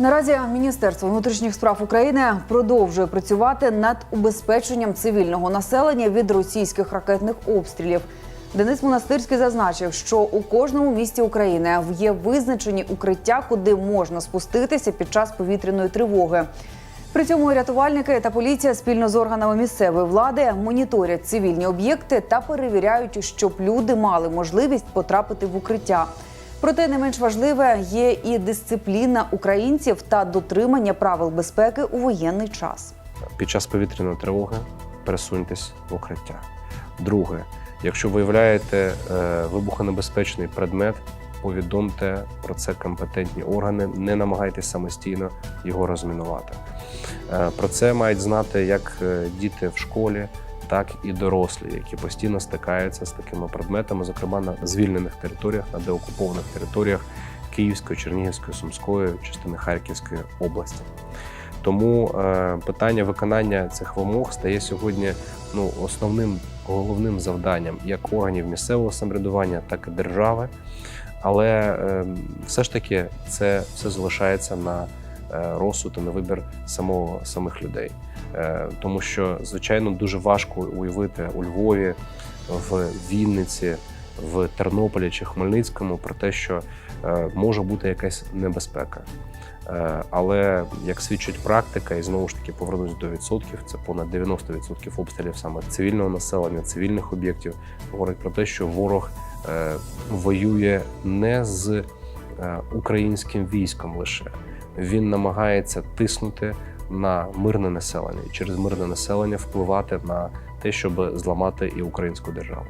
Наразі Міністерство внутрішніх справ України продовжує працювати над убезпеченням цивільного населення від російських ракетних обстрілів. Денис Монастирський зазначив, що у кожному місті України є визначені укриття, куди можна спуститися під час повітряної тривоги. При цьому рятувальники та поліція спільно з органами місцевої влади моніторять цивільні об'єкти та перевіряють, щоб люди мали можливість потрапити в укриття. Проте не менш важливе є і дисципліна українців та дотримання правил безпеки у воєнний час. Під час повітряної тривоги пересуньтесь в укриття. Друге, якщо виявляєте е, вибухонебезпечний предмет, повідомте про це компетентні органи, не намагайтесь самостійно його розмінувати. Е, Про це мають знати як е, діти в школі, так і дорослі, які постійно стикаються з такими предметами, зокрема на звільнених територіях, на деокупованих територіях Київської, Чернігівської, Сумської, частини Харківської області. Тому е, питання виконання цих вимог стає сьогодні ну, основним головним завданням як органів місцевого самоврядування, так і держави. Але е, все ж таки це все залишається на розсуд і на вибір самого самих людей. Е, тому що, звичайно, дуже важко уявити у Львові, в Вінниці, в Тернополі чи Хмельницькому про те, що е, може бути якась небезпека. Е, Але як свідчить практика, і знову ж таки повернусь до відсотків, це понад 90% обстрілів саме цивільного населення, цивільних об'єктів, говорить про те, що ворог е, воює не з е, українським військом лише. Він намагається тиснути на мирне населення і через мирне населення впливати на те, щоб зламати і українську державу.